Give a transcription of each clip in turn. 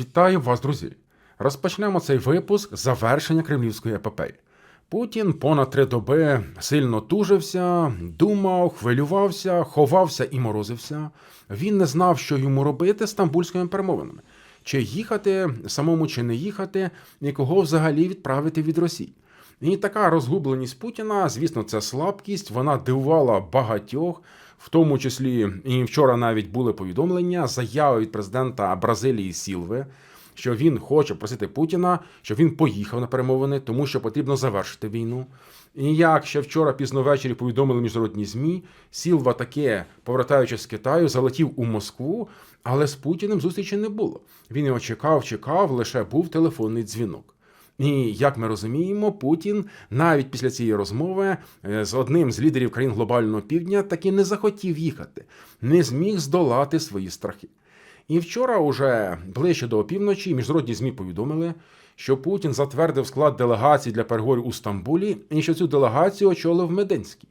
Вітаю вас, друзі! Розпочнемо цей випуск з завершення кремлівської епопеї. Путін понад три доби сильно тужився, думав, хвилювався, ховався і морозився. Він не знав, що йому робити з стамбульськими перемовинами. Чи їхати самому, чи не їхати, і кого взагалі відправити від Росії. І така розгубленість Путіна, звісно, це слабкість, вона дивувала багатьох, в тому числі і вчора навіть були повідомлення, заяви від президента Бразилії Сілви, що він хоче просити Путіна, щоб він поїхав на перемовини, тому що потрібно завершити війну. І як ще вчора пізно ввечері повідомили міжнародні змі, Сілва таке, повертаючись з Китаю, залетів у Москву, але з Путіним зустрічі не було. Він його чекав, чекав, лише був телефонний дзвінок. І як ми розуміємо, Путін навіть після цієї розмови е, з одним з лідерів країн глобального півдня таки не захотів їхати, не зміг здолати свої страхи. І вчора, уже ближче до опівночі, міжнародні змі повідомили, що Путін затвердив склад делегації для переговорів у Стамбулі, і що цю делегацію очолив Меденський.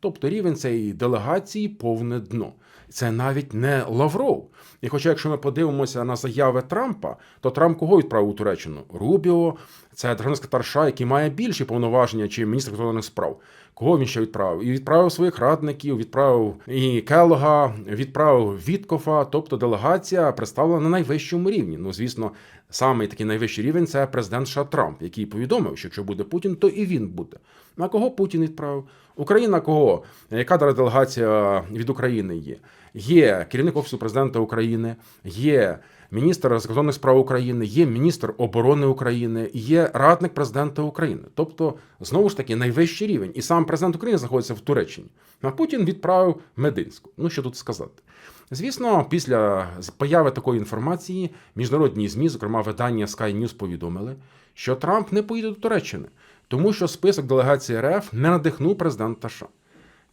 Тобто рівень цієї делегації повне дно. Це навіть не Лавров. І хоча, якщо ми подивимося на заяви Трампа, то Трамп кого відправив у Туреччину? Рубіо, це державний секретар США, який має більші повноваження, чи міністр закордонних справ. Кого він ще відправив? І відправив своїх радників, відправив і Келога, відправив Віткофа. Тобто делегація представлена на найвищому рівні. Ну, звісно, саме такий найвищий рівень це президент США Трамп, який повідомив, що якщо буде Путін, то і він буде. На кого Путін відправив? Україна кого? Яка делегація від України є? Є керівник офісу президента України, є міністр закордонних справ України, є міністр оборони України, є радник президента України. Тобто, знову ж таки, найвищий рівень. І сам президент України знаходиться в Туреччині. А Путін відправив Мединську. Ну що тут сказати? Звісно, після появи такої інформації міжнародні змі, зокрема видання Sky News, повідомили, що Трамп не поїде до Туреччини, тому що список делегації РФ не надихнув президента США.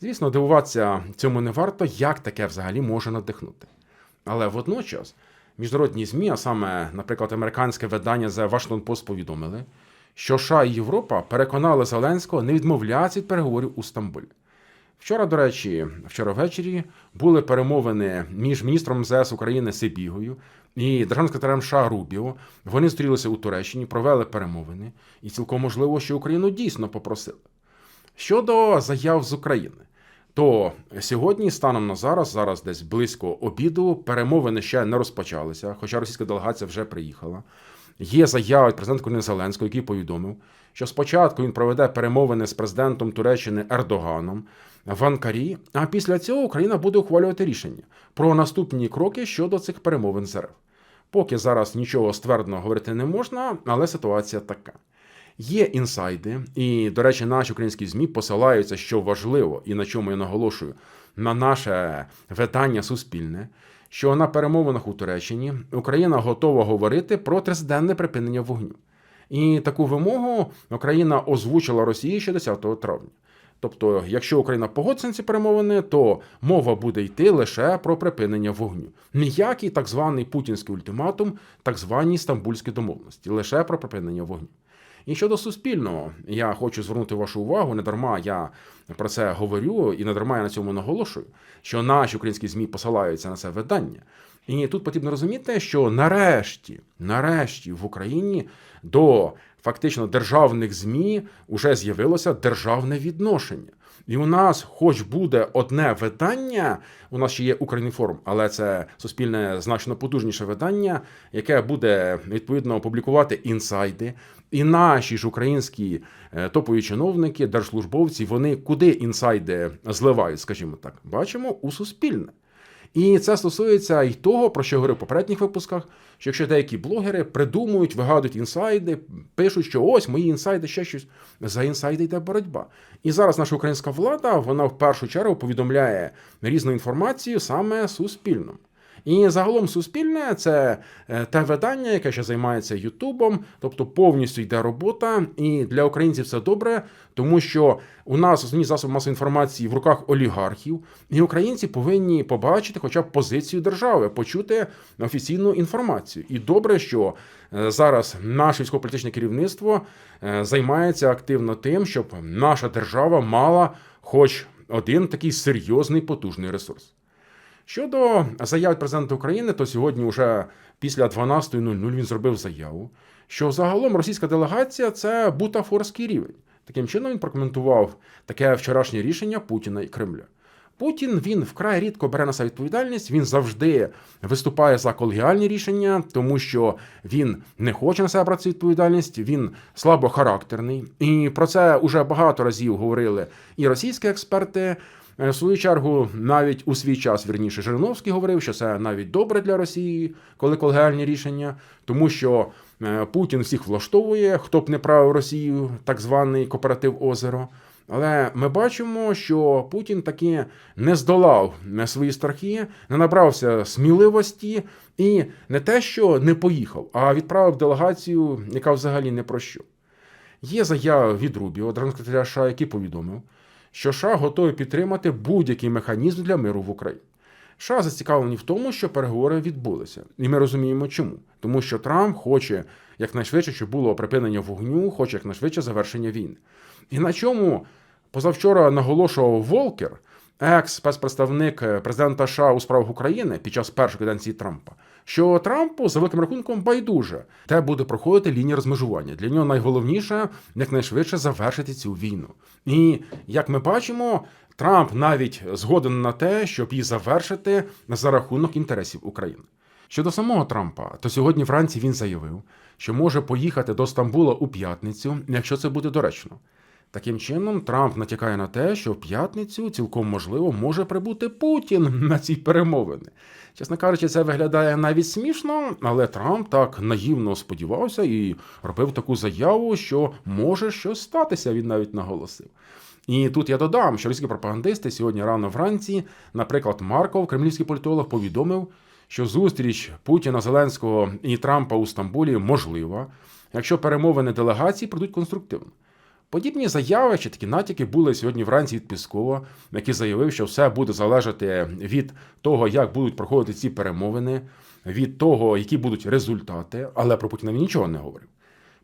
Звісно, дивуватися цьому не варто, як таке взагалі може надихнути. Але водночас міжнародні ЗМІ, а саме, наприклад, американське видання The Washington Post повідомили, що США і Європа переконали Зеленського не відмовлятися від переговорів у Стамбулі. Вчора, до речі, вчора ввечері були перемовини між міністром МЗС України Сибігою і державним секретарем США Рубіо. Вони зустрілися у Туреччині, провели перемовини, і цілком можливо, що Україну дійсно попросили. Щодо заяв з України, то сьогодні, станом на зараз, зараз десь близько обіду, перемовини ще не розпочалися, хоча російська делегація вже приїхала. Є заява від президента України Зеленського, який повідомив, що спочатку він проведе перемовини з президентом Туреччини Ердоганом в Анкарі, а після цього Україна буде ухвалювати рішення про наступні кроки щодо цих перемовин з РФ. Поки зараз нічого ствердно говорити не можна, але ситуація така. Є інсайди, і, до речі, наші українські ЗМІ посилаються, що важливо, і на чому я наголошую, на наше видання суспільне, що на перемовинах у Туреччині Україна готова говорити про триденне припинення вогню. І таку вимогу Україна озвучила Росії ще 10 травня. Тобто, якщо Україна погодиться на ці перемовини, то мова буде йти лише про припинення вогню. Ніякий так званий путінський ультиматум, так звані стамбульські домовленості, лише про припинення вогню. І щодо суспільного, я хочу звернути вашу увагу, не дарма я про це говорю, і не дарма я на цьому наголошую, що наші українські змі посилаються на це видання. І тут потрібно розуміти, що нарешті, нарешті в Україні до фактично державних змі вже з'явилося державне відношення. І у нас, хоч буде одне видання, у нас ще є Українформ, але це суспільне значно потужніше видання, яке буде відповідно опублікувати інсайди. І наші ж українські е, топові чиновники, держслужбовці, вони куди інсайди зливають, скажімо так, бачимо у суспільне. І це стосується і того, про що я говорив в попередніх випусках, що якщо деякі блогери придумують, вигадують інсайди, пишуть, що ось мої інсайди, ще щось за інсайди йде боротьба. І зараз наша українська влада вона в першу чергу повідомляє різну інформацію саме суспільному. І загалом суспільне це е, те видання, яке ще займається Ютубом, тобто повністю йде робота. І для українців це добре, тому що у нас основні засоби масової інформації в руках олігархів, і українці повинні побачити, хоча б позицію держави, почути офіційну інформацію. І добре, що е, зараз наше військово-політичне керівництво е, займається активно тим, щоб наша держава мала хоч один такий серйозний потужний ресурс. Щодо заяв президента України, то сьогодні, вже після 12.00 він зробив заяву, що загалом російська делегація це бутафорський рівень. Таким чином він прокоментував таке вчорашнє рішення Путіна і Кремля. Путін він вкрай рідко бере на себе відповідальність. Він завжди виступає за колегіальні рішення, тому що він не хоче на себе брати відповідальність. Він слабохарактерний, і про це вже багато разів говорили і російські експерти. Е, В свою чергу, навіть у свій час вірніше Жириновський говорив, що це навіть добре для Росії, коли колегіальні рішення, тому що е, Путін всіх влаштовує, хто б не правив Росію, так званий кооператив Озеро. Але ми бачимо, що Путін таки не здолав е, свої страхи, не набрався сміливості і не те, що не поїхав, а відправив делегацію, яка взагалі не про що. Є заява від Рубіо, держсекретаря який повідомив, що США готові підтримати будь-який механізм для миру в Україні. США зацікавлені в тому, що переговори відбулися, і ми розуміємо, чому. Тому що Трамп хоче якнайшвидше, щоб було припинення вогню, хоче якнайшвидше завершення війни. І на чому позавчора наголошував Волкер, екс-спецпредставник президента США у справах України під час першої каденції Трампа, що Трампу за великим рахунком байдуже, де буде проходити лінія розмежування. Для нього найголовніше якнайшвидше завершити цю війну. І як ми бачимо, Трамп навіть згоден на те, щоб її завершити за рахунок інтересів України. Щодо самого Трампа, то сьогодні вранці він заявив, що може поїхати до Стамбула у п'ятницю, якщо це буде доречно. Таким чином, Трамп натякає на те, що в п'ятницю цілком можливо може прибути Путін на ці перемовини. Чесно кажучи, це виглядає навіть смішно, але Трамп так наївно сподівався і робив таку заяву, що може щось статися. Він навіть наголосив. І тут я додам, що російські пропагандисти сьогодні рано вранці, наприклад, Марков, кремлівський політолог, повідомив, що зустріч Путіна, Зеленського і Трампа у Стамбулі можлива, якщо перемовини делегації пройдуть конструктивно. Подібні заяви чи такі натяки були сьогодні вранці від Піскова, який заявив, що все буде залежати від того, як будуть проходити ці перемовини, від того, які будуть результати, але про Путіна він нічого не говорив.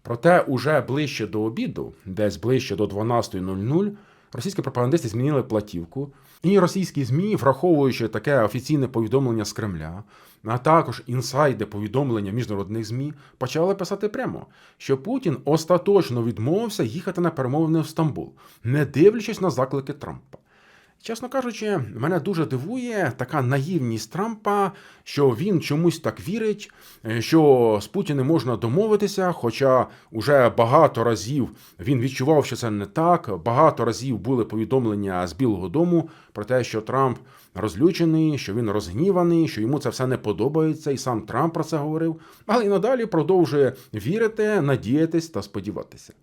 Проте, уже ближче до обіду, десь ближче до 12.00, російські пропагандисти змінили платівку, і російські ЗМІ, враховуючи таке офіційне повідомлення з Кремля, а також інсайди повідомлення міжнародних ЗМІ, почали писати прямо, що Путін остаточно відмовився їхати на перемовини в Стамбул, не дивлячись на заклики Трампа. Чесно кажучи, мене дуже дивує така наївність Трампа, що він чомусь так вірить, е, що з Путіним можна домовитися. Хоча уже багато разів він відчував, що це не так. Багато разів були повідомлення з Білого Дому про те, що Трамп розлючений, що він розгніваний, що йому це все не подобається, і сам Трамп про це говорив. Але і надалі продовжує вірити, надіятись та сподіватися.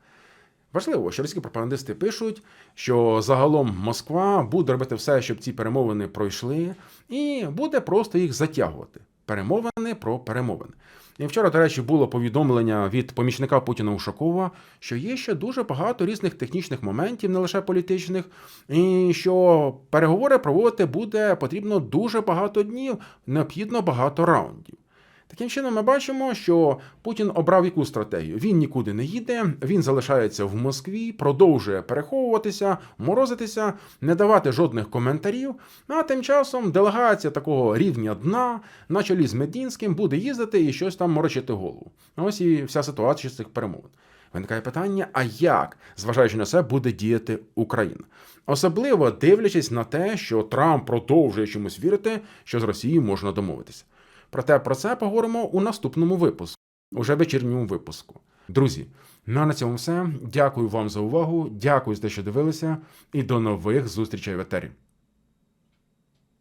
Важливо, що російські пропагандисти пишуть, що загалом Москва буде робити все, щоб ці перемовини пройшли, і буде просто їх затягувати. Перемовини про перемовини. І вчора, до речі, було повідомлення від помічника Путіна Ушакова, що є ще дуже багато різних технічних моментів, не лише політичних, і що переговори проводити буде потрібно дуже багато днів, необхідно багато раундів. Таким чином, ми бачимо, що Путін обрав яку стратегію. Він нікуди не їде, він залишається в Москві, продовжує переховуватися, морозитися, не давати жодних коментарів. А тим часом делегація такого рівня дна на чолі з Медінським буде їздити і щось там морочити голову. Ось і вся ситуація з цих перемовин. Виникає питання: а як, зважаючи на це, буде діяти Україна? Особливо дивлячись на те, що Трамп продовжує чомусь вірити, що з Росією можна домовитися. Проте про це поговоримо у наступному випуску, уже вечірньому випуску. Друзі, ну а на цьому все. Дякую вам за увагу, дякую за те, що дивилися, і до нових зустрічей в етері.